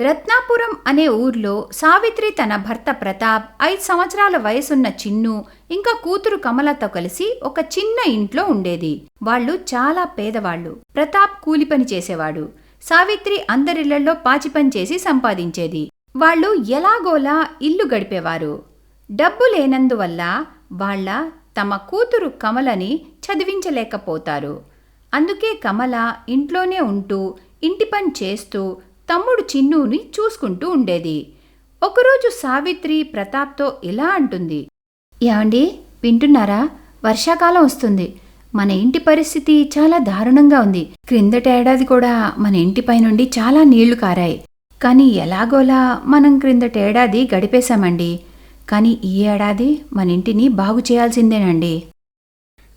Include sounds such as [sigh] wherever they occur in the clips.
రత్నాపురం అనే ఊర్లో సావిత్రి తన భర్త ప్రతాప్ ఐదు సంవత్సరాల వయసున్న చిన్ను ఇంకా కూతురు కమలతో కలిసి ఒక చిన్న ఇంట్లో ఉండేది. వాళ్ళు చాలా పేదవాళ్ళు. ప్రతాప్ కూలి పని చేసేవాడు. సావిత్రి అందరిళ్ళలో పాచిపని చేసి సంపాదించేది. వాళ్ళు ఎలాగోలా ఇల్లు గడిపేవారు. డబ్బు లేనందువల్ల వాళ్ళ తమ కూతురు కమలని చదివించలేకపోతారు. అందుకే కమల ఇంట్లోనే ఉంటూ ఇంటి పని చేస్తూ తమ్ముడు చిన్నుని చూసుకుంటూ ఉండేది. ఒకరోజు సావిత్రి ప్రతాప్తో ఇలా అంటుంది. ఏమండి వింటున్నారా? వర్షాకాలం వస్తుంది. మన ఇంటి పరిస్థితి చాలా దారుణంగా ఉంది. క్రిందట ఏడాది కూడా మన ఇంటిపై నుండి చాలా నీళ్ళు కారాయి. కానీ ఎలాగోలా మనం క్రిందట ఏడాది గడిపేశామండి. కానీ ఈ ఏడాది మన ఇంటిని బాగు చేయాల్సిందేనండి.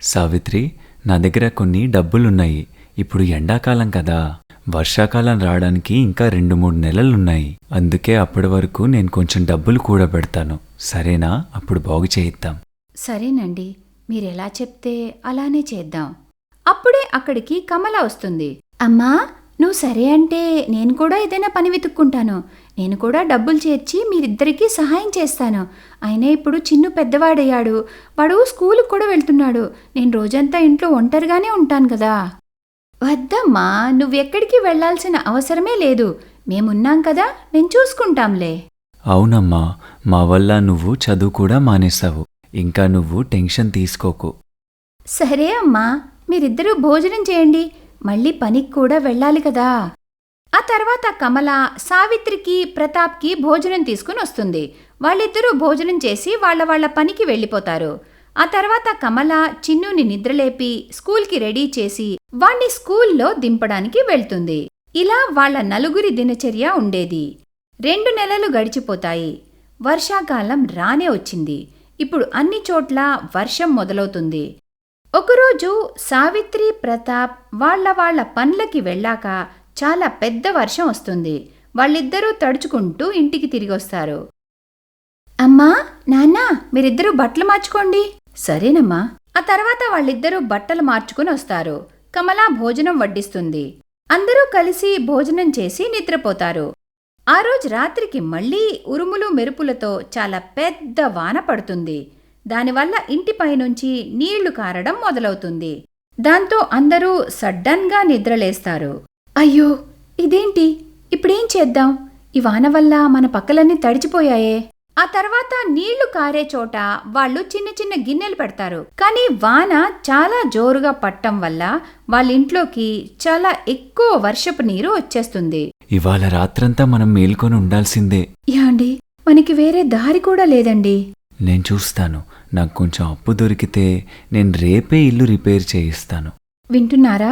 సావిత్రి నా దగ్గర కొన్ని డబ్బులున్నాయి. ఇప్పుడు ఎండాకాలం కదా. వర్షాకాలం రావడానికి ఇంకా రెండు మూడు నెలలున్నాయి. అందుకే అప్పటి వరకు నేను కొంచెం డబ్బులు కూడబెడతాను సరేనా? అప్పుడు బాగు చేయిద్దాం. సరేనండి. మీరెలా చెప్తే అలానే చేద్దాం. అప్పుడే అక్కడికి కమల వస్తుంది. అమ్మా నువ్వు సరే అంటే నేను కూడా ఏదైనా పని వెతుక్కుంటాను. నేను కూడా డబ్బులు చేర్చి మీరిద్దరికీ సహాయం చేస్తాను. అయినా ఇప్పుడు చిన్ను పెద్దవాడయ్యాడు. వాడు స్కూలుకు కూడా వెళ్తున్నాడు. నేను రోజంతా ఇంట్లో ఒంటరిగానే ఉంటాను కదా. వద్దమ్మా నువ్వెక్కడికి వెళ్ళాల్సిన అవసరమే లేదు. మేమున్నాం కదా నేను చూసుకుంటాంలే. అవునమ్మా మా వల్ల నువ్వు చదువు కూడా మానేశావు. ఇంకా నువ్వు టెన్షన్ తీసుకోకు. సరే అమ్మా మీరిద్దరూ భోజనం చేయండి. మళ్ళీ పనికి కూడా వెళ్ళాలి కదా. ఆ తర్వాత కమల సావిత్రికి ప్రతాప్కి భోజనం తీసుకుని వస్తుంది. వాళ్ళిద్దరూ భోజనం చేసి వాళ్ళ వాళ్ళ పనికి వెళ్ళిపోతారు. ఆ తర్వాత కమల చిన్నుని నిద్రలేపి స్కూల్కి రెడీ చేసి వాణ్ణి స్కూల్లో దింపడానికి వెళ్తుంది. ఇలా వాళ్ళ నలుగురి దినచర్య ఉండేది. రెండు నెలలు గడిచిపోతాయి. వర్షాకాలం రానే వచ్చింది. ఇప్పుడు అన్ని చోట్ల వర్షం మొదలవుతుంది. ఒకరోజు సావిత్రి ప్రతాప్ వాళ్ళ వాళ్ళ పనులకి వెళ్ళాక చాలా పెద్ద వర్షం వస్తుంది. వాళ్ళిద్దరూ తడుచుకుంటూ ఇంటికి తిరిగొస్తారు. అమ్మా నాన్న మీరిద్దరూ బట్టలు మార్చుకోండి. సరేనమ్మా. ఆ తర్వాత వాళ్ళిద్దరూ బట్టలు మార్చుకుని వస్తారు. కమలా భోజనం వడ్డిస్తుంది. అందరూ కలిసి భోజనం చేసి నిద్రపోతారు. ఆ రోజు రాత్రికి మళ్ళీ ఉరుములు మెరుపులతో చాలా పెద్ద వాన పడుతుంది. దానివల్ల ఇంటిపైనుంచి నీళ్ళు కారడం మొదలవుతుంది. దాంతో అందరూ సడ్డన్గా నిద్రలేస్తారు. అయ్యో! ఇదేంటి? ఇప్పుడేం చేద్దాం? ఈ వాన వల్ల మన పక్కలన్నీ తడిచిపోయాయే. ఆ తర్వాత నీళ్ళు కారే చోట వాళ్ళు చిన్న చిన్న గిన్నెలు పెడతారు. కానీ వాన చాలా జోరుగా పట్టం వల్ల వాళ్ళ ఇంట్లోకి చాలా ఎక్కువ వర్షపు నీరు వచ్చేస్తుంది. ఇవాళ రాత్రంతా మనం మేల్కొని ఉండాల్సిందే. యాండి మనకి వేరే దారి కూడా లేదండి. నేను చూస్తాను. నాకు కొంచెం అప్పు దొరికితే నేను రేపే ఇల్లు రిపేర్ చేయిస్తాను. వింటున్నారా?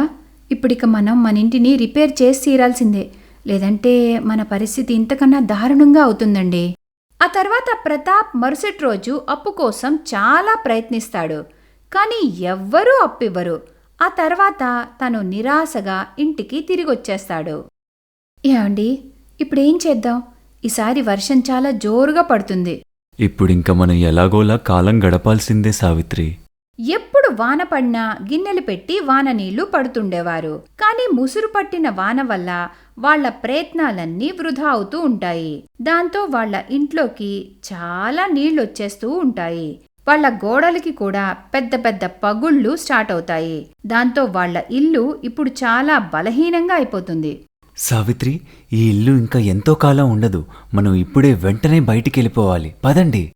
ఇప్పుడిక మనం మన ఇంటిని రిపేర్ చేసి తీరాల్సిందే. లేదంటే మన పరిస్థితి ఇంతకన్నా దారుణంగా అవుతుందండి. ఆ తర్వాత ప్రతాప్ మరుసటి రోజు అప్పు కోసం చాలా ప్రయత్నిస్తాడు. కానీ ఎవ్వరూ అప్పివ్వరు. ఆ తర్వాత తను నిరాశగా ఇంటికి తిరిగొచ్చేస్తాడు. ఏమండి? ఇప్పుడేం చేద్దాం? ఈసారి వర్షం చాలా జోరుగా పడుతుంది. ఇప్పుడింక మనం ఎలాగోలా కాలం గడపాల్సిందే సావిత్రి. ఎప్పుడు వాన పడినా గిన్నెలు పెట్టి వాన నీళ్ళు పడుతుండేవారు. కానీ ముసురు పట్టిన వాన వల్ల వాళ్ళ ప్రయత్నాలన్నీ వృధా అవుతూ ఉంటాయి. దాంతో వాళ్ళ ఇంట్లోకి చాలా నీళ్ళొచ్చేస్తూ ఉంటాయి. వాళ్ళ గోడలకి కూడా పెద్ద పెద్ద పగుళ్ళు స్టార్ట్ అవుతాయి. దాంతో వాళ్ళ ఇల్లు ఇప్పుడు చాలా బలహీనంగా అయిపోతుంది. సావిత్రి ఈ ఇల్లు ఇంకా ఎంతో కాలం ఉండదు. మనం ఇప్పుడే వెంటనే బయటికి వెళ్ళిపోవాలి పదండి.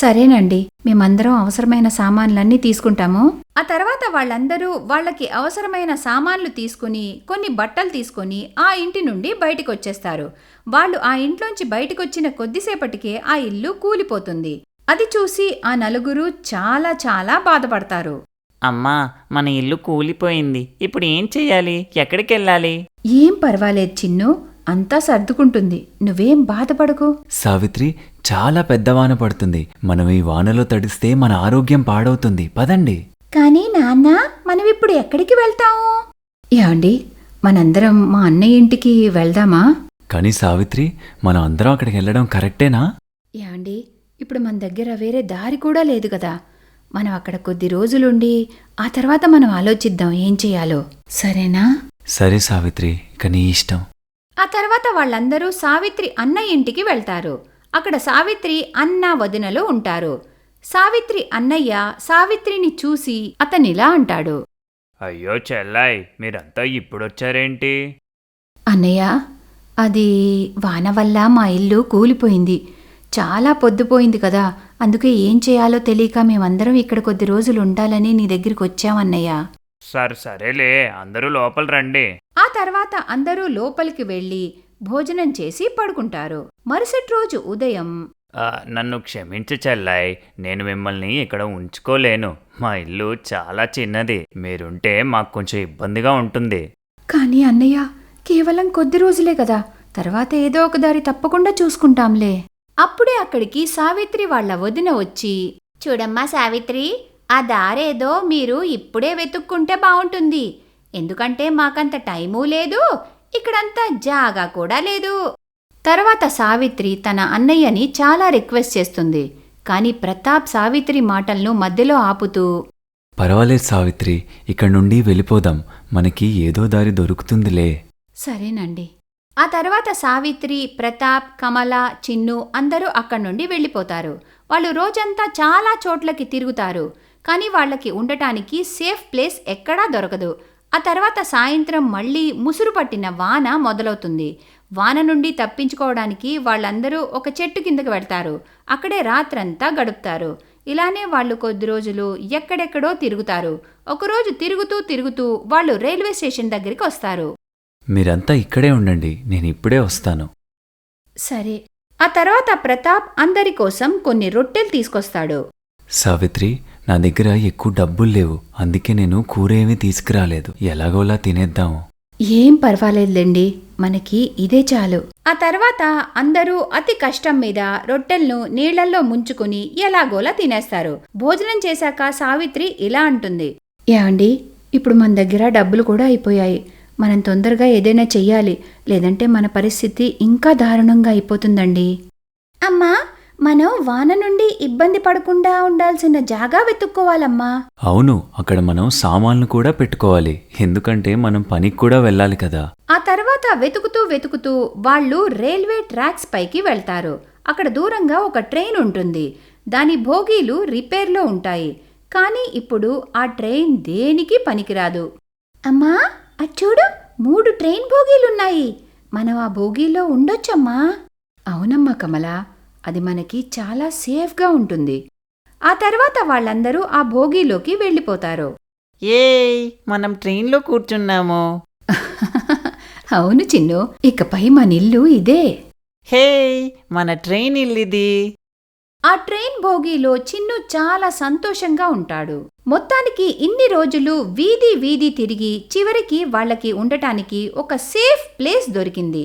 సరేనండి మేమందరం అవసరమైన సామాన్లన్నీ తీసుకుంటాము. ఆ తర్వాత వాళ్ళందరూ వాళ్ళకి అవసరమైన సామాన్లు తీసుకుని కొన్ని బట్టలు తీసుకొని ఆ ఇంటి నుండి బయటికి వచ్చేస్తారు వాళ్ళు ఆ ఇంట్లోంచి బయటికొచ్చిన కొద్దిసేపటికే ఆ ఇల్లు కూలిపోతుంది. అది చూసి ఆ నలుగురు చాలా చాలా బాధపడతారు. అమ్మా మన ఇల్లు కూలిపోయింది. ఇప్పుడు ఏం చెయ్యాలి ఎక్కడికి వెళ్ళాలి ఏం పర్వాలేదు చిన్ను అంతా సర్దుకుంటుంది. నువ్వేం బాధపడకు. సావిత్రి చాలా పెద్ద వాన పడుతుంది. మనం ఈ వానలో తడిస్తే మన ఆరోగ్యం పాడవుతుంది. పదండి. కానీ నాన్న మనం ఇప్పుడు ఎక్కడికి వెళ్తాము ఏమండి మనందరం మా అన్నయ్య ఇంటికి వెళ్దామా? కానీ సావిత్రి మనం అందరం అక్కడికి వెళ్ళడం కరెక్టేనా? ఏమండి ఇప్పుడు మన దగ్గర వేరే దారి కూడా లేదు కదా. మనం అక్కడ కొద్ది రోజులుండి ఆ తర్వాత మనం ఆలోచిద్దాం ఏం చేయాలో. సరేనా? సరే సావిత్రి ఇక నీ ఇష్టం. ఆ తర్వాత వాళ్ళందరూ సావిత్రి అన్న ఇంటికి వెళ్తారు. అక్కడ సావిత్రి అన్న వదినలు ఉంటారు. సావిత్రి అన్నయ్య సావిత్రిని చూసి అతనిలా అంటాడు. అయ్యో చెల్లాయ్ మీరంతా ఇప్పుడొచ్చారేంటి? అన్నయ్య అది వాన వల్ల మా ఇల్లు కూలిపోయింది. చాలా పొద్దుపోయింది కదా అందుకే ఏం చేయాలో తెలియక మేమందరం ఇక్కడ కొద్ది రోజులు ఉండాలని నీ దగ్గరికి వచ్చామన్నయ్య సరే సరేలే అందరూ లోపల రండి. ఆ తర్వాత అందరూ లోపలికి వెళ్ళి భోజనం చేసి పడుకుంటారు. మరుసటి రోజు ఉదయం. నన్ను క్షమించు చెల్లాయ్ నేను మిమ్మల్ని ఇక్కడ ఉంచుకోలేను. మా ఇల్లు చాలా చిన్నది మీరుంటే మాకు కొంచెం ఇబ్బందిగా ఉంటుంది. కానీ అన్నయ్య కేవలం కొద్ది రోజులే కదా తర్వాత ఏదో ఒక దారి తప్పకుండా చూసుకుంటాంలే. అప్పుడే అక్కడికి సావిత్రి వాళ్ళ వదిన వచ్చి చూడమ్మా సావిత్రి ఆ దారేదో మీరు ఇప్పుడే వెతుక్కుంటే బావుంటుంది. ఎందుకంటే మాకంత టైమూ లేదు ఇక్కడంతా జాగా కూడా లేదు. తర్వాత సావిత్రి తన అన్నయ్యని చాలా రిక్వెస్ట్ చేస్తుంది. కానీ ప్రతాప్ సావిత్రి మాటలను మధ్యలో ఆపుతూ పర్వాలేదు సావిత్రి ఇక్కడ నుండి వెళ్ళిపోదాం. మనకి ఏదో దారి దొరుకుతుందిలే. సరేనండి. ఆ తర్వాత సావిత్రి ప్రతాప్ కమల చిన్ను అందరూ అక్కడి నుండి వెళ్ళిపోతారు. వాళ్ళు రోజంతా చాలా చోట్లకి తిరుగుతారు. కానీ వాళ్ళకి ఉండటానికి సేఫ్ ప్లేస్ ఎక్కడా దొరకదు. ఆ తర్వాత సాయంత్రం మళ్ళీ ముసురు పట్టిన వాన మొదలవుతుంది. వాన నుండి తప్పించుకోవడానికి వాళ్ళందరూ ఒక చెట్టు కిందకు వెళ్తారు అక్కడే రాత్రంతా గడుపుతారు. ఇలానే వాళ్ళు కొద్ది రోజులు ఎక్కడెక్కడో తిరుగుతారు. ఒకరోజు తిరుగుతూ తిరుగుతూ వాళ్ళు రైల్వే స్టేషన్ దగ్గరికి వస్తారు. మీరంతా ఇక్కడే ఉండండి నేను ఇప్పుడే వస్తాను. సరే. ఆ తర్వాత ప్రతాప్ అందరి కోసం కొన్ని రొట్టెలు తీసుకొస్తాడు. సావిత్రి నా దగ్గర ఎక్కువ డబ్బులు లేవు. అందుకే నేను కూర ఏమీ తీసుకురాలేదు. ఎలాగోలా తినేద్దాము. ఏం పర్వాలేదులేండి మనకి ఇదే చాలు. ఆ తర్వాత అందరూ అతి కష్టం మీద రొట్టెలను నీళ్ళల్లో ముంచుకుని ఎలాగోలా తినేస్తారు. భోజనం చేశాక సావిత్రి ఇలా అంటుంది. ఏమండి ఇప్పుడు మన దగ్గర డబ్బులు కూడా అయిపోయాయి. మనం తొందరగా ఏదైనా చెయ్యాలి లేదంటే మన పరిస్థితి ఇంకా దారుణంగా అయిపోతుందండి. అమ్మా మనం వాన నుండి ఇబ్బంది పడకుండా ఉండాల్సిన జాగా వెతుక్కోవాలమ్మా. అవును అక్కడ మనం సామాన్లు కూడా పెట్టుకోవాలి. ఎందుకంటే మనం పనికి కూడా వెళ్ళాలి కదా. ఆ తర్వాత వెతుకుతూ వెతుకుతూ వాళ్ళు రైల్వే ట్రాక్స్ పైకి వెళ్తారు. అక్కడ దూరంగా ఒక ట్రైన్ ఉంటుంది. దాని భోగీలు రిపేర్లో ఉంటాయి. కానీ ఇప్పుడు ఆ ట్రైన్ దేనికి పనికిరాదు? అమ్మా అచ్చూడు మూడు ట్రైన్ భోగీలున్నాయి. మనం ఆ భోగీలో ఉండొచ్చమ్మా. అవునమ్మా కమల అది మనకి చాలా సేఫ్గా ఉంటుంది. ఆ తర్వాత వాళ్ళందరూ ఆ భోగీలోకి వెళ్ళిపోతారు. ఏయ్ మనం ట్రైన్లో కూర్చున్నాము. [laughs] అవును చిన్ను ఇకపై మన ఇల్లు ఇదే. హే మన ట్రైన్ ఇల్లిది. ఆ ట్రైన్ భోగిలో చిన్ను చాలా సంతోషంగా ఉంటాడు. మొత్తానికి ఇన్ని రోజులు వీధి వీధి తిరిగి చివరికి వాళ్ళకి ఉండటానికి ఒక సేఫ్ ప్లేస్ దొరికింది.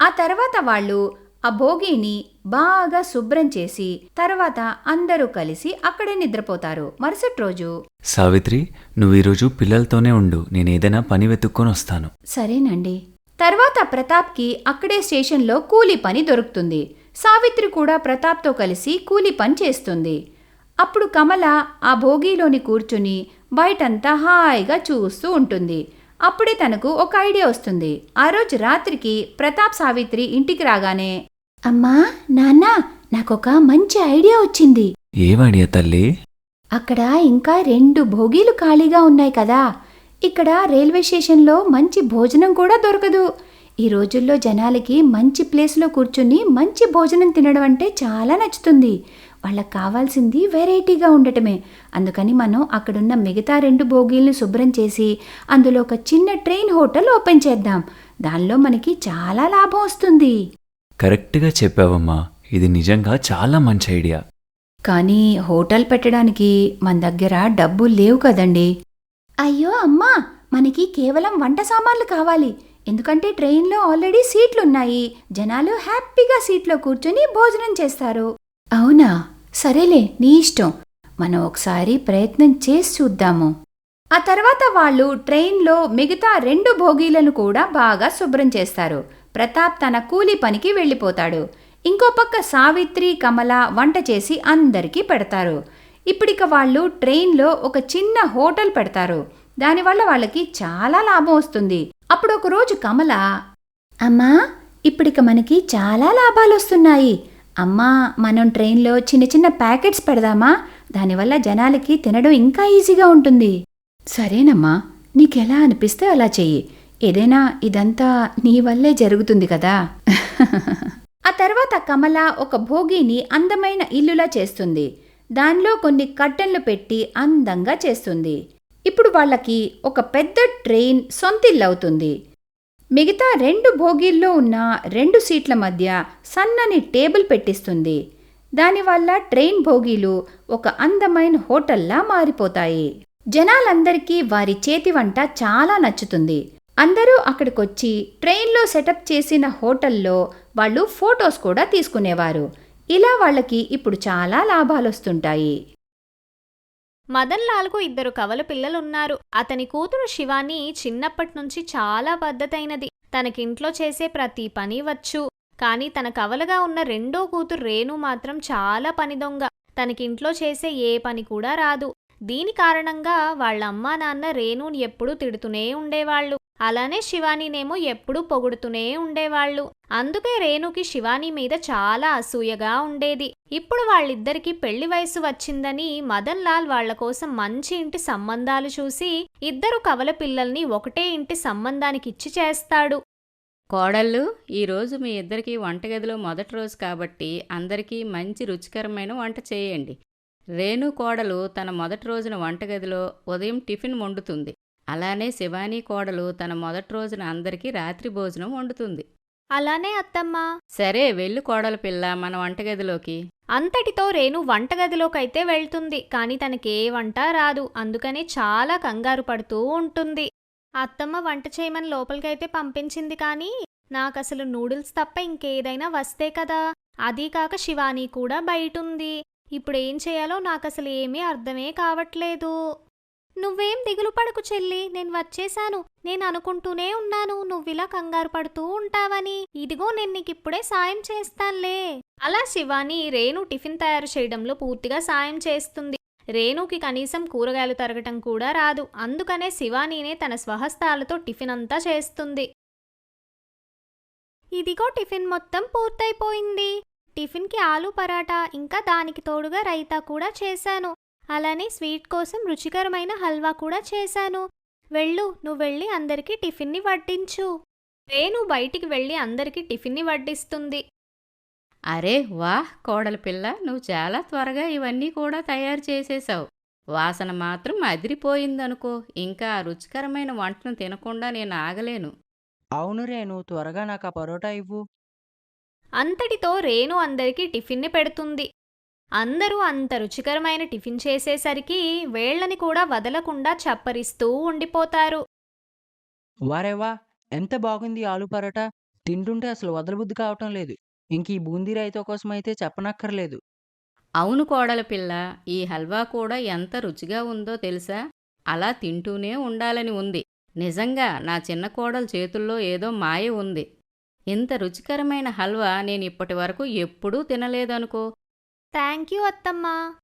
ఆ తర్వాత వాళ్ళు ఆ భోగిని బాగా శుభ్రం చేసి తర్వాత అందరూ కలిసి అక్కడే నిద్రపోతారు. మరుసటి రోజు. సావిత్రి నువ్వు ఈరోజు పిల్లలతోనే ఉండు. నేను ఏదైనా పని వెతుక్కొని వస్తాను. సరేనండి. తర్వాత ప్రతాప్కి అక్కడే స్టేషన్లో కూలీ పని దొరుకుతుంది. సావిత్రి కూడా ప్రతాప్తో కలిసి కూలీ పని చేస్తుంది. అప్పుడు కమల ఆ భోగిలోని కూర్చుని బయటంతా హాయిగా చూస్తూ ఉంటుంది. అప్పుడే తనకు ఒక ఐడియా వస్తుంది. ఆ రోజు రాత్రికి ప్రతాప్ సావిత్రి ఇంటికి రాగానే అమ్మా నాన్న నాకొక మంచి ఐడియా వచ్చింది. ఏవాడియా తల్లి? అక్కడ ఇంకా రెండు భోగీలు ఖాళీగా ఉన్నాయి కదా. ఇక్కడ రైల్వే స్టేషన్లో మంచి భోజనం కూడా దొరకదు. ఈ రోజుల్లో జనాలకి మంచి ప్లేస్లో కూర్చుని మంచి భోజనం తినడం అంటే చాలా నచ్చుతుంది. వాళ్ళకి కావాల్సింది వెరైటీగా ఉండటమే. అందుకని మనం అక్కడున్న మిగతా రెండు భోగీలను శుభ్రం చేసి అందులో ఒక చిన్న ట్రైన్ హోటల్ ఓపెన్ చేద్దాం. దానిలో మనకి చాలా లాభం వస్తుంది. కరెక్ట్గా చెప్పావమ్మా. ఇది నిజంగా చాలా మంచి ఐడియా. కానీ హోటల్ పెట్టడానికి మన దగ్గర డబ్బులు లేవు కదండి. అయ్యో అమ్మా! మనకి కేవలం వంట సామాన్లు కావాలి. ఎందుకంటే ట్రైన్లో ఆల్రెడీ సీట్లున్నాయి. జనాలు హ్యాపీగా సీట్లో కూర్చొని భోజనం చేస్తారు. అవునా? సరేలే నీ ఇష్టం. మనం ఒకసారి ప్రయత్నం చేసి చూద్దాము. ఆ తర్వాత వాళ్ళు ట్రైన్లో మిగతా రెండు భోగీలను కూడా బాగా శుభ్రం చేస్తారు. ప్రతాప్ తన కూలి పనికి వెళ్ళిపోతాడు. ఇంకో పక్క సావిత్రి కమల వంట చేసి అందరికీ పెడతారు. ఇప్పుడిక వాళ్ళు ట్రైన్లో ఒక చిన్న హోటల్ పెడతారు. దానివల్ల వాళ్ళకి చాలా లాభం వస్తుంది. అప్పుడు ఒక రోజు కమల అమ్మా ఇప్పుడిక మనకి చాలా లాభాలు వస్తున్నాయి. అమ్మా మనం ట్రైన్లో చిన్న చిన్న ప్యాకెట్స్ పెడదామా? దానివల్ల జనాలకి తినడం ఇంకా ఈజీగా ఉంటుంది. సరేనమ్మా నీకెలా అనిపిస్తే అలా చెయ్యి. ఏదైనా ఇదంతా నీ వల్లే జరుగుతుంది కదా. [laughs] ఆ తర్వాత కమల ఒక భోగిని అందమైన ఇల్లులా చేస్తుంది. దానిలో కొన్ని కట్టెన్లు పెట్టి అందంగా చేస్తుంది. ఇప్పుడు వాళ్ళకి ఒక పెద్ద ట్రైన్ సొంతిల్లు అవుతుంది మిగతా రెండు భోగిల్లో ఉన్న రెండు సీట్ల మధ్య సన్నని టేబుల్ పెట్టిస్తుంది. దానివల్ల ట్రైన్ భోగీలు ఒక అందమైన హోటల్లా మారిపోతాయి. జనాలందరికీ వారి చేతి వంట చాలా నచ్చుతుంది. అందరూ అక్కడికొచ్చి ట్రైన్లో సెటప్ చేసిన హోటల్లో వాళ్ళు ఫొటోస్ కూడా తీసుకునేవారు. ఇలా వాళ్ళకి ఇప్పుడు చాలా లాభాలొస్తుంటాయి. మదన్ లాల్కు ఇద్దరు కవల పిల్లలున్నారు. అతని కూతురు శివాని చిన్నప్పటి నుంచి చాలా పద్ధతైనది తనకింట్లో చేసే ప్రతి పని వచ్చు. కానీ తన కవలగా ఉన్న రెండో కూతురు రేణు మాత్రం చాలా పని దొంగ. తనకింట్లో చేసే ఏ పని కూడా రాదు. దీని కారణంగా వాళ్ళ అమ్మా నాన్న రేణుని ఎప్పుడూ తిడుతూనే ఉండేవాళ్ళు. అలానే శివానీనేమో ఎప్పుడూ పొగుడుతూనే ఉండేవాళ్ళు. అందుకే రేణుకి శివాని మీద చాలా అసూయగా ఉండేది. ఇప్పుడు వాళ్ళిద్దరికీ పెళ్ళి వయసు వచ్చిందని మదన్ లాల్ వాళ్ళ కోసం మంచి ఇంటి సంబంధాలు చూసి ఇద్దరు కవల పిల్లల్ని ఒకటే ఇంటి సంబంధానికిచ్చి చేస్తాడు. కోడళ్ళు ఈరోజు మీ ఇద్దరికీ వంటగదిలో మొదటి రోజు కాబట్టి అందరికీ మంచి రుచికరమైన వంట చేయండి. రేణు కోడలు తన మొదటి రోజున వంటగదిలో ఉదయం టిఫిన్ వండుతుంది. అలానే శివానీ కోడలు తన మొదటి రోజున అందరికీ రాత్రి భోజనం వండుతుంది. అలానే అత్తమ్మ. సరే వెళ్ళు కోడల పిల్ల మన వంటగదిలోకి. అంతటితో రేణు వంటగదిలోకైతే వెళ్తుంది. కానీ తనకే వంట రాదు. అందుకని చాలా కంగారు పడుతూ ఉంటుంది. అత్తమ్మ వంట చేయమని లోపలికైతే పంపించింది కానీ నాకసలు నూడిల్స్ తప్ప ఇంకేదైనా వస్తే కదా. అదీ కాక శివాని కూడా బయటుంది. ఇప్పుడేం చేయాలో నాకసలు ఏమీ అర్థమే కావట్లేదు. నువ్వేం దిగులు పడకు చెల్లి నేను వచ్చేశాను. నేను అనుకుంటూనే ఉన్నాను నువ్విలా కంగారు పడుతూ ఉంటావని. ఇదిగో నేను నీకిప్పుడే సాయం చేస్తానులే. అలా శివాని రేణు టిఫిన్ తయారు చేయడంలో పూర్తిగా సాయం చేస్తుంది. రేణుకి కనీసం కూరగాయలు తరగటం కూడా రాదు. అందుకనే శివానీనే తన స్వహస్తాలతో టిఫిన్ అంతా చేస్తుంది. ఇదిగో టిఫిన్ మొత్తం పూర్తయిపోయింది. టిఫిన్కి ఆలు పరాటా ఇంకా దానికి తోడుగా రైతా కూడా చేశాను. అలానే స్వీట్ కోసం రుచికరమైన హల్వా కూడా చేశాను. వెళ్ళు నువ్వు వెళ్ళి అందరికీ టిఫిన్ని వడ్డించు. రేణు బయటికి వెళ్ళి అందరికీ టిఫిన్ని వడ్డిస్తుంది. అరే వాహ్ కోడల పిల్ల నువ్వు చాలా త్వరగా ఇవన్నీ కూడా తయారు చేసేశావు వాసన మాత్రం అదిరిపోయిందనుకో ఇంకా ఆ రుచికరమైన వంటను తినకుండా నేను ఆగలేను. అవును రేణు త్వరగా నాకు ఆ పరోటా ఇవ్వు. అంతటితో రేణు అందరికీ టిఫిన్ని పెడుతుంది. అందరూ అంత రుచికరమైన టిఫిన్ చేసేసరికి వేళ్ళని కూడా వదలకుండా చప్పరిస్తూ ఉండిపోతారు. వారే వా ఎంత బాగుంది ఆలు పరోటా. తింటుంటే అసలు వదలబుద్ధి కావటం లేదు. ఇంక ఈ బూందీ రైతా కోసం అయితే చెప్పనక్కర్లేదు. అవును కోడల పిల్ల ఈ హల్వా కూడా ఎంత రుచిగా ఉందో తెలుసా? అలా తింటూనే ఉండాలని ఉంది. నిజంగా నా చిన్న కోడల చేతుల్లో ఏదో మాయ ఉంది. ఇంత రుచికరమైన హల్వా నేను ఇప్పటి వరకు ఎప్పుడూ తినలేదనుకో. థ్యాంక్ యూ అత్తమ్మా.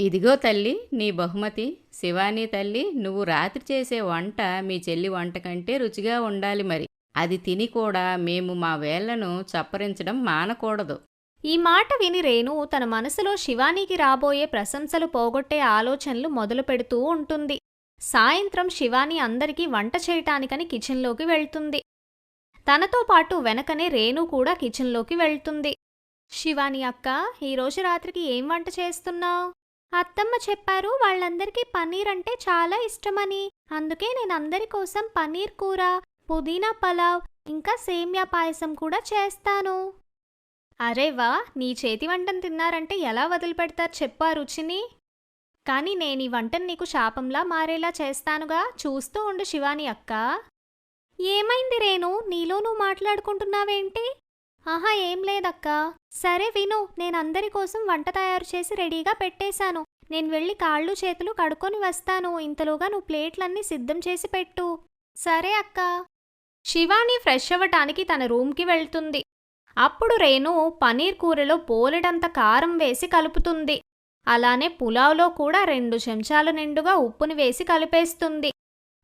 ఇదిగో తల్లి నీ బహుమతి. శివానీ తల్లి నువ్వు రాత్రి చేసే వంట మీ చెల్లి వంట కంటే రుచిగా ఉండాలి మరి. అది తిని కూడా మేము మా వేళ్ళను చప్పరించడం మానకూడదు. ఈ మాట విని రేణు తన మనసులో శివానీకి రాబోయే ప్రశంసలు పోగొట్టే ఆలోచనలు మొదలు పెడుతూ ఉంటుంది. సాయంత్రం శివాని అందరికీ వంట చేయటానికని కిచెన్లోకి వెళ్తుంది. తనతో పాటు వెనకనే రేణు కూడా కిచెన్లోకి వెళ్తుంది. శివాని అక్క ఈరోజు రాత్రికి ఏం వంట చేస్తున్నావు? అత్తమ్మ చెప్పారు వాళ్ళందరికీ పన్నీర్ అంటే చాలా ఇష్టమని. అందుకే నేను అందరి కోసం పన్నీర్ కూర పుదీనా పలావ్ ఇంకా సేమ్యా పాయసం కూడా చేస్తాను. అరే వా నీ చేతి వంటను తిన్నారంటే ఎలా వదిలిపెడతారు చెప్పు ఆ రుచిని. కానీ నేను ఈ వంటను నీకు శాపంలా మారేలా చేస్తానుగా చూస్తూ ఉండు శివాని అక్క. ఏమైంది రేణు? నీలో నువ్వు మాట్లాడుకుంటున్నావేంటి? ఆహా ఏం లేదక్కా. సరే విను నేను అందరి కోసం వంట తయారు చేసి రెడీగా పెట్టేశాను. నేను వెళ్ళి కాళ్ళు చేతులు కడుక్కొని వస్తాను. ఇంతలోగా నువ్వు ప్లేట్లన్నీ సిద్ధం చేసి పెట్టు. సరే అక్కా. శివాని ఫ్రెష్ అవ్వటానికి తన రూమ్కి వెళ్తుంది. అప్పుడు రేణు పనీర్ కూరలో పోలెడంత కారం వేసి కలుపుతుంది. అలానే పులావ్లో కూడా రెండు చెంచాల నిండుగా ఉప్పుని వేసి కలిపేస్తుంది.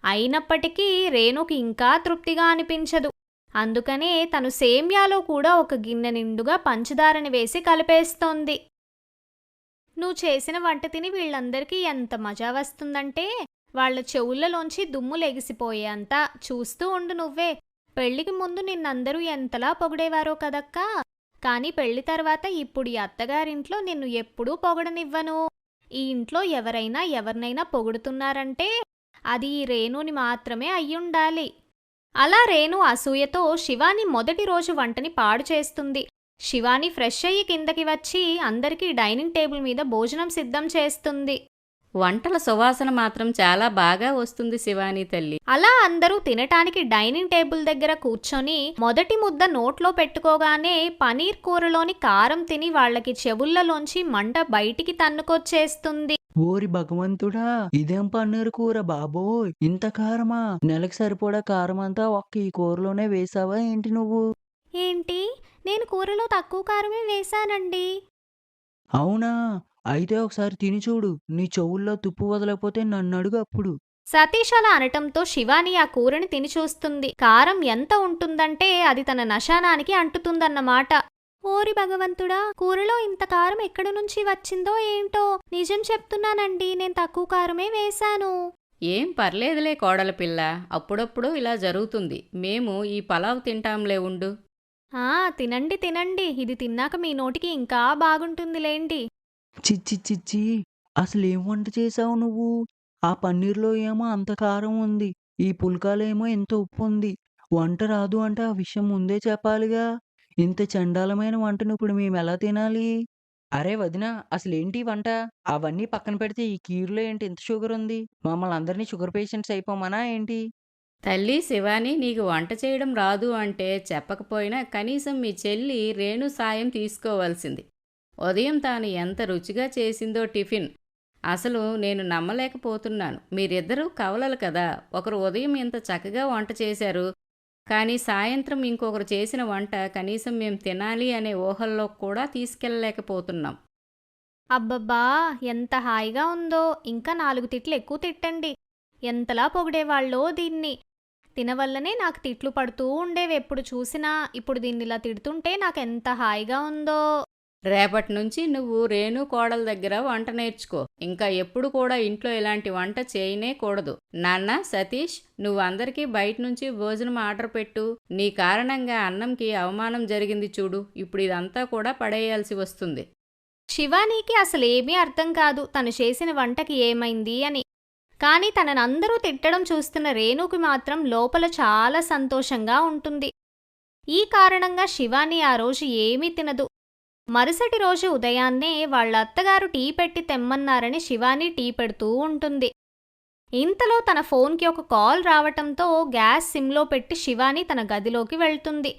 అయినప్పటికీ రేణుకి ఇంకా తృప్తిగా అనిపించదు. అందుకనే తను సేమ్యాలో కూడా ఒక గిన్నె నిండుగా పంచదారని వేసి కలిపేస్తోంది. నువ్వు చేసిన వంట తిని వీళ్ళందరికీ ఎంత మజా వస్తుందంటే వాళ్ళ చెవుళ్ళలోంచి దుమ్ము లెగిసిపోయేంత. చూస్తూ ఉండు నువ్వే. పెళ్ళికి ముందు నిన్నందరూ ఎంతలా పొగిడేవారో కదక్కా? కానీ పెళ్ళి తర్వాత ఇప్పుడు ఈ అత్తగారింట్లో నిన్ను ఎప్పుడూ పొగడనివ్వను. ఈ ఇంట్లో ఎవరైనా ఎవరినైనా పొగుడుతున్నారంటే అది రేణుని మాత్రమే అయ్యుండాలి. అలా రేణు అసూయతో శివాని మొదటి రోజు వంటని పాడు చేస్తుంది. శివాని ఫ్రెష్ అయ్యి కిందకి వచ్చి అందరికీ డైనింగ్ టేబుల్ మీద భోజనం సిద్ధం చేస్తుంది. వంటల సువాసన మాత్రం చాలా బాగా వస్తుంది శివాని తల్లి. అలా అందరూ తినటానికి డైనింగ్ టేబుల్ దగ్గర కూర్చొని మొదటి ముద్ద నోట్లో పెట్టుకోగానే పనీర్ కూరలోని కారం తిని వాళ్ళకి చెవుళ్ళలోంచి మంట బయటికి తన్నుకొచ్చేస్తుంది. ఓరి భగవంతుడా ఇదేం పన్నీరు కూర బాబోయ్? ఇంత కారమా? నెలకు సరిపడా కారం అంతా ఒక్క ఈ కూరలోనే వేసావా ఏంటి నువ్వు? ఏంటి? నేను కూరలో తక్కువ కారమే వేశానండి అవునా? అయితే ఒకసారి తిని చూడు. నీ చెవుల్లో తుప్పు వదలకపోతే నన్ను అడుగు అప్పుడు. సతీష్ అలా అనటంతో శివాని ఆ కూరని తిని చూస్తుంది. కారం ఎంత ఉంటుందంటే అది తన నశానానికి అంటుతుందన్నమాట. ఓరి భగవంతుడా కూరలో ఇంత కారం ఎక్కడి నుంచి వచ్చిందో ఏంటో? నిజం చెప్తున్నానండి నేను తక్కువ కారమే వేశాను. ఏం పర్లేదులే కోడల పిల్ల అప్పుడప్పుడు ఇలా జరుగుతుంది. మేము ఈ పలావ్ తింటాంలే ఉండు. ఆ తినండి తినండి. ఇది తిన్నాక మీ నోటికి ఇంకా బాగుంటుందిలేండి. చిచ్చి చిచ్చి. అసలు ఏం వంట చేసావు నువ్వు? ఆ పన్నీర్లో ఏమో అంత కారం ఉంది. ఈ పుల్కాలేమో ఎంత ఉప్పు ఉంది. వంట రాదు అంటే ఆ విషయం ముందే చెప్పాలిగా. ఇంత చండాలమైన వంటను ఇప్పుడు మేము ఎలా తినాలి? అరే వదిన అసలేంటి ఈ వంట? అవన్నీ పక్కన పెడితే ఈ కీరులో ఏంటి ఇంత షుగర్ ఉంది? మమ్మల్ని అందరినీ షుగర్ పేషెంట్స్ అయిపోమనా ఏంటి? తల్లి శివాని నీకు వంట చేయడం రాదు అంటే చెప్పకపోయినా కనీసం మీ చెల్లి రేణు సాయం తీసుకోవాల్సింది. ఉదయం తాను ఎంత రుచిగా చేసిందో టిఫిన్. అసలు నేను నమ్మలేకపోతున్నాను. మీరిద్దరూ కవలలు కదా. ఒకరు ఉదయం ఇంత చక్కగా వంట చేశారు? కానీ సాయంత్రం ఇంకొకరు చేసిన వంట కనీసం మేము తినాలి అనే ఊహల్లో కూడా తీసుకెళ్ళలేకపోతున్నాం. అబ్బబ్బా! ఎంత హాయిగా ఉందో! ఇంకా నాలుగు తిట్లు ఎక్కువ తిట్టండి. ఎంతలా పొగిడేవాళ్ళో దీన్ని. తినవల్లనే నాకు తిట్లు పడుతూ ఉండేవి ఎప్పుడు చూసినా. ఇప్పుడు దీన్ని ఇలా తిడుతుంటే నాకు ఎంత హాయిగా ఉందో! రేపటి నుంచి నువ్వు రేణు కోడల దగ్గర వంట నేర్చుకో. ఇంకా ఎప్పుడు కూడా ఇంట్లో ఇలాంటి వంట చేయనే కూడదు. నాన్న సతీష్ నువ్వు అందరికీ బయట నుంచి భోజనం ఆర్డర్ పెట్టు. నీ కారణంగా అన్నంకి అవమానం జరిగింది చూడు. ఇప్పుడు ఇదంతా కూడా పడేయాల్సి వస్తుంది. శివానీకి అసలేమీ అర్థం కాదు. తను చేసిన వంటకి ఏమైంది అని. కానీ తననందరూ తిట్టడం చూస్తున్న రేణుకి మాత్రం లోపల చాలా సంతోషంగా ఉంటుంది. ఈ కారణంగా శివాని ఆ రోజు ఏమీ తినదు. మరుసటి రోజు ఉదయాన్నే వాళ్ళ అత్తగారు టీ పెట్టి తెమ్మన్నారని శివాని టీ పెడుతూ ఉంటుంది. ఇంతలో తన ఫోన్కి ఒక కాల్ రావటంతో గ్యాస్ సిమ్లో పెట్టి శివాని తన గదిలోకి వెళ్తుంది.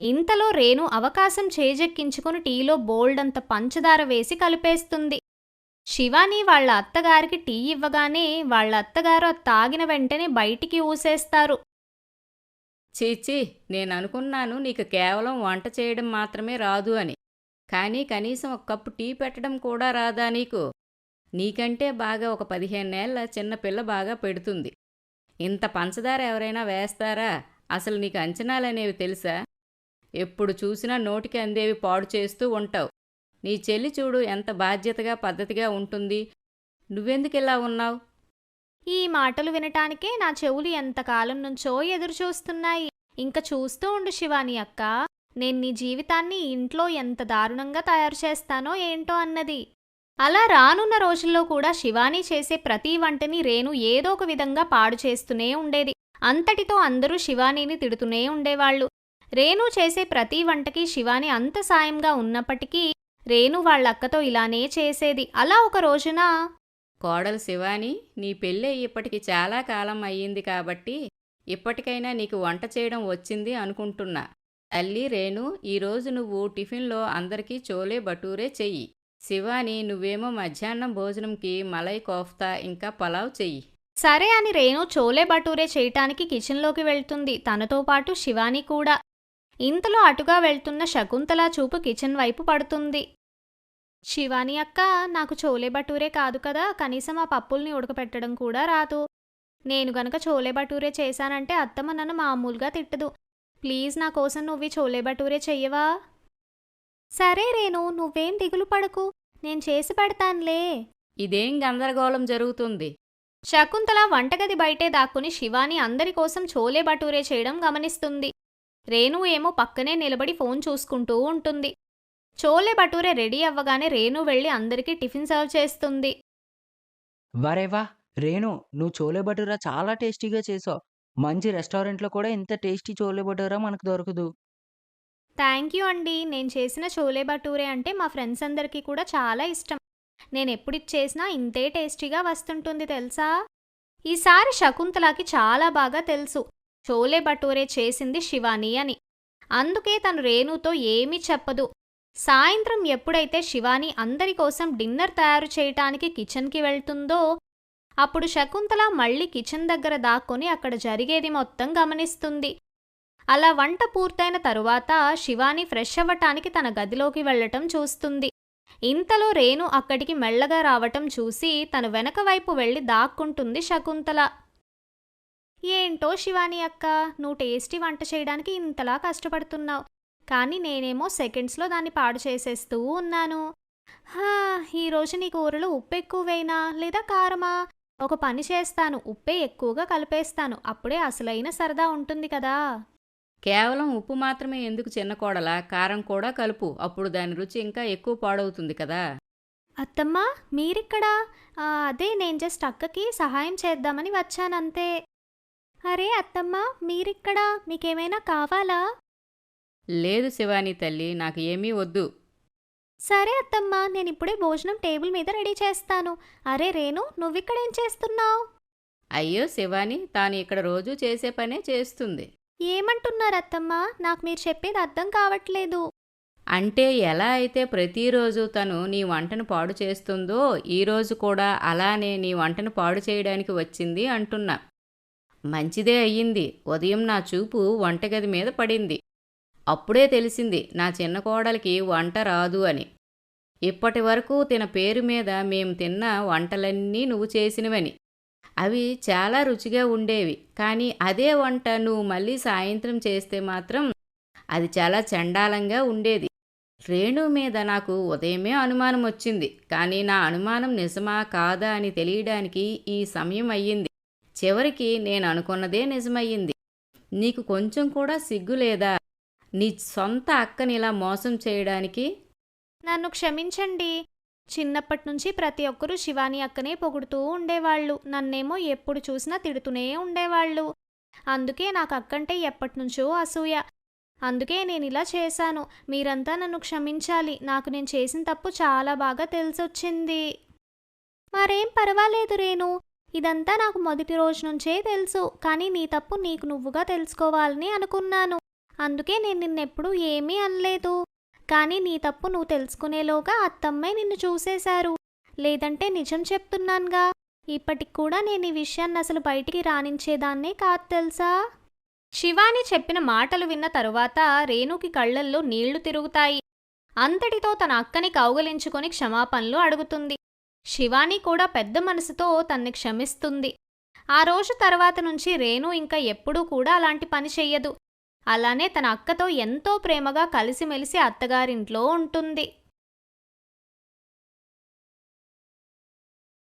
ఇంతలో రేణు అవకాశం చేజెక్కించుకుని టీలో బోల్డంత పంచదార వేసి కలిపేస్తుంది. శివాని వాళ్ళ అత్తగారికి టీ ఇవ్వగానే వాళ్ళ అత్తగారు అది తాగిన వెంటనే బయటికి ఊసేస్తారు. చీచీ నేను అనుకున్నాను నీకు కేవలం వంట చేయడం మాత్రమే రాదు అని. కానీ కనీసం ఒక కప్పు టీ పెట్టడం కూడా రాదా నీకు? నీకంటే బాగా ఒక పదిహేనేళ్ళ చిన్నపిల్ల బాగా పెడుతుంది. ఇంత పంచదార ఎవరైనా వేస్తారా? అసలు నీకు అంచనాలనేవి తెలుసా? ఎప్పుడు చూసినా నోటికి అందేవి పాడు చేస్తూ ఉంటావు. నీ చెల్లి చూడు ఎంత బాధ్యతగా పద్ధతిగా ఉంటుంది. నువ్వెందుకు ఇలా ఉన్నావు? ఈ మాటలు వినటానికే నా చెవులు ఎంతకాలం నుంచో ఎదురుచూస్తున్నాయి. ఇంక చూస్తూ ఉండు శివాని అక్క. నేను నీ జీవితాన్ని ఇంట్లో ఎంత దారుణంగా తయారు చేస్తానో ఏంటో అన్నది. అలా రానున్న రోజుల్లో కూడా శివాని చేసే ప్రతి వంటని రేణు ఏదో ఒక విధంగా పాడు చేస్తూనే ఉండేది. అంతటితో అందరూ శివానీని తిడుతూనే ఉండేవాళ్ళు. రేణు చేసే ప్రతి వంటకి శివాని అంత సాయంగా ఉన్నప్పటికీ రేణు వాళ్ళ అక్కతో ఇలానే చేసేది. అలా ఒక రోజున కోడలు శివాని నీ పెళ్ళి ఇప్పటికి చాలా కాలం అయ్యింది కాబట్టి ఇప్పటికైనా నీకు వంట చేయడం వచ్చింది అనుకుంటున్నా. అల్లి రేణు ఈరోజు నువ్వు టిఫిన్లో అందరికీ చోలే బటూరే చెయ్యి. శివాని నువ్వేమో మధ్యాహ్నం భోజనంకి మలై కోఫ్తా ఇంకా పలావ్ చెయ్యి. సరే అని రేణు చోలే బటూరే చేయటానికి కిచెన్లోకి వెళ్తుంది. తనతో పాటు శివాని కూడా. ఇంతలో అటుగా వెళ్తున్న శకుంతల చూపు కిచెన్ వైపు పడుతుంది. శివాని అక్క నాకు చోలే బటూరే కాదు కదా. కనీసం ఆ పప్పుల్ని ఉడకపెట్టడం కూడా రాదు. నేను గనక చోలే బటూరే చేశానంటే అత్తమ్మ నన్ను మామూలుగా తిట్టదు. ప్లీజ్ నా కోసం నువ్వు చోలే భటూరే చెయ్యవా? సరే రేణు నువ్వేం దిగులు పడకు. నేను చేసి పెడతానులే. ఇదేం గందరగోళం జరుగుతుంది? శకుంతల వంటగది బయటే దాక్కుని శివాని అందరి కోసం చోలే భటూరే చేయడం గమనిస్తుంది. రేణు ఏమో పక్కనే నిలబడి ఫోన్ చూసుకుంటూ ఉంటుంది. చోలే భటూరే రెడీ అవ్వగానే రేణు వెళ్ళి అందరికీ టిఫిన్ సర్వ్ చేస్తుంది. వరేవా రేణు నువ్వు చోలే భటూరా చాలా టేస్టీగా చేసావు. మంచి రెస్టారెంట్లో కూడా ఇంత టేస్టీ చోలే భటూరా మనకు దొరకదు. థ్యాంక్ యూ అండి. నేను చేసిన చోలే భటూరే అంటే మా ఫ్రెండ్స్ అందరికీ కూడా చాలా ఇష్టం. నేను ఎప్పుడు ఇది చేసినా ఇంతే టేస్టీగా వస్తుంటుంది తెలుసా? ఈసారి శకుంతలాకి చాలా బాగా తెలుసు. చోలే భటూరే చేసింది శివాని అని. అందుకే తను రేణుతో ఏమీ చెప్పదు. సాయంత్రం ఎప్పుడైతే శివాని అందరి కోసం డిన్నర్ తయారు చేయటానికి కిచెన్కి వెళ్తుందో అప్పుడు శకుంతల మళ్ళీ కిచెన్ దగ్గర దాక్కొని అక్కడ జరిగేది మొత్తం గమనిస్తుంది. అలా వంట పూర్తయిన తరువాత శివాని ఫ్రెష్ అవ్వటానికి తన గదిలోకి వెళ్ళటం చూస్తుంది. ఇంతలో రేణు అక్కడికి మెల్లగా రావటం చూసి తన వెనక వైపు వెళ్ళి దాక్కుంటుంది శకుంతల. ఏంటో శివాని అక్క నువ్వు టేస్టీ వంట చేయడానికి ఇంతలా కష్టపడుతున్నావు. కానీ నేనేమో సెకండ్స్లో దాన్ని పాడు చేసేస్తూ ఉన్నాను. హా ఈరోజు నీ కూరలో ఉప్పు ఎక్కువైనా లేదా కారమా? ఒక పని చేస్తాను ఉప్పే ఎక్కువగా కలిపేస్తాను అప్పుడే అసలైన సరదా ఉంటుంది కదా. కేవలం ఉప్పు మాత్రమే ఎందుకు చిన్న కోడలా? కారం కూడా కలుపు అప్పుడు దాని రుచి ఇంకా ఎక్కువ పాడవుతుంది కదా. అత్తమ్మా మీరిక్కడా? అదే నేను జస్ట్ అక్కకి సహాయం చేద్దామని వచ్చానంతే. అరే అత్తమ్మా మీరిక్కడా? మీకేమైనా కావాలా? లేదు శివాని తల్లి నాకు ఏమీ వద్దు. సరే అత్తమ్మా నేను ఇప్పుడే భోజనం టేబుల్ మీద రెడీ చేస్తాను. అరే రేణు నువ్విక్కడేం చేస్తున్నావు? అయ్యో శివాని తాను ఇక్కడ రోజూ చేసే పనే చేస్తుంది. ఏమంటున్నారు అత్తమ్మా? నాకు మీరు చెప్పేది అర్థం కావట్లేదు. అంటే ఎలా అయితే ప్రతిరోజు తను నీ వంటను పాడు చేస్తుందో ఈరోజు కూడా అలానే నీ వంటను పాడు చేయడానికి వచ్చింది అంటున్నా. మంచిదే అయ్యింది. ఉదయం నా చూపు వంటగది మీద పడింది. అప్పుడే తెలిసింది నా చిన్న కోడలికి వంట రాదు అని. ఇప్పటి వరకు తిన పేరు మీద మేము తిన్న వంటలన్నీ నువ్వు చేసినవని. అవి చాలా రుచిగా ఉండేవి కానీ అదే వంట నువ్వు మళ్ళీ సాయంత్రం చేస్తే మాత్రం అది చాలా చండాలంగా ఉండేది. రేణు మీద నాకు ఉదయమే అనుమానం వచ్చింది కానీ నా అనుమానం నిజమా కాదా అని తెలియడానికి ఈ సమయం అయ్యింది. చివరికి నేను అనుకున్నదే నిజమయ్యింది. నీకు కొంచెం కూడా సిగ్గు లేదా? నీ సొంత అక్కని ఇలా మోసం చేయడానికి? నన్ను క్షమించండి. చిన్నప్పటి నుంచి ప్రతి ఒక్కరూ శివాని అక్కనే పొగుడుతూ ఉండేవాళ్ళు. నన్నేమో ఎప్పుడు చూసినా తిడుతూనే ఉండేవాళ్ళు. అందుకే నాకు అక్కంటే ఎప్పటినుంచో అసూయ. అందుకే నేను ఇలా చేశాను. మీరంతా నన్ను క్షమించాలి. నాకు నేను చేసిన తప్పు చాలా బాగా తెలిసొచ్చింది. మరేం పర్వాలేదు రేణు. ఇదంతా నాకు మొదటి రోజు నుంచే తెలుసు. కానీ నీ తప్పు నీకు నువ్వుగా తెలుసుకోవాలని అనుకున్నాను. అందుకే నేను నిన్నెప్పుడు ఏమీ అనలేదు. కానీ నీ తప్పు నువ్వు తెలుసుకునేలోగా అత్తమ్మే నిన్ను చూసేశారు. లేదంటే నిజం చెప్తున్నానుగా. ఇప్పటికి కూడా నేను ఈ విషయాన్ని అసలు బయటికి రాణించేదాన్నే కాదు తెలుసా? శివాని చెప్పిన మాటలు విన్న తరువాత రేణుకి కళ్ళల్లో నీళ్ళు తిరుగుతాయి. అంతటితో తన అక్కని కౌగలించుకొని క్షమాపణలు అడుగుతుంది. శివాని కూడా పెద్ద మనసుతో తన్ని క్షమిస్తుంది. ఆ రోజు తర్వాత నుంచి రేణు ఇంకా ఎప్పుడూ కూడా అలాంటి పని చెయ్యదు. అలానే తన అక్కతో ఎంతో ప్రేమగా కలిసిమెలిసి అత్తగారింట్లో ఉంటుంది.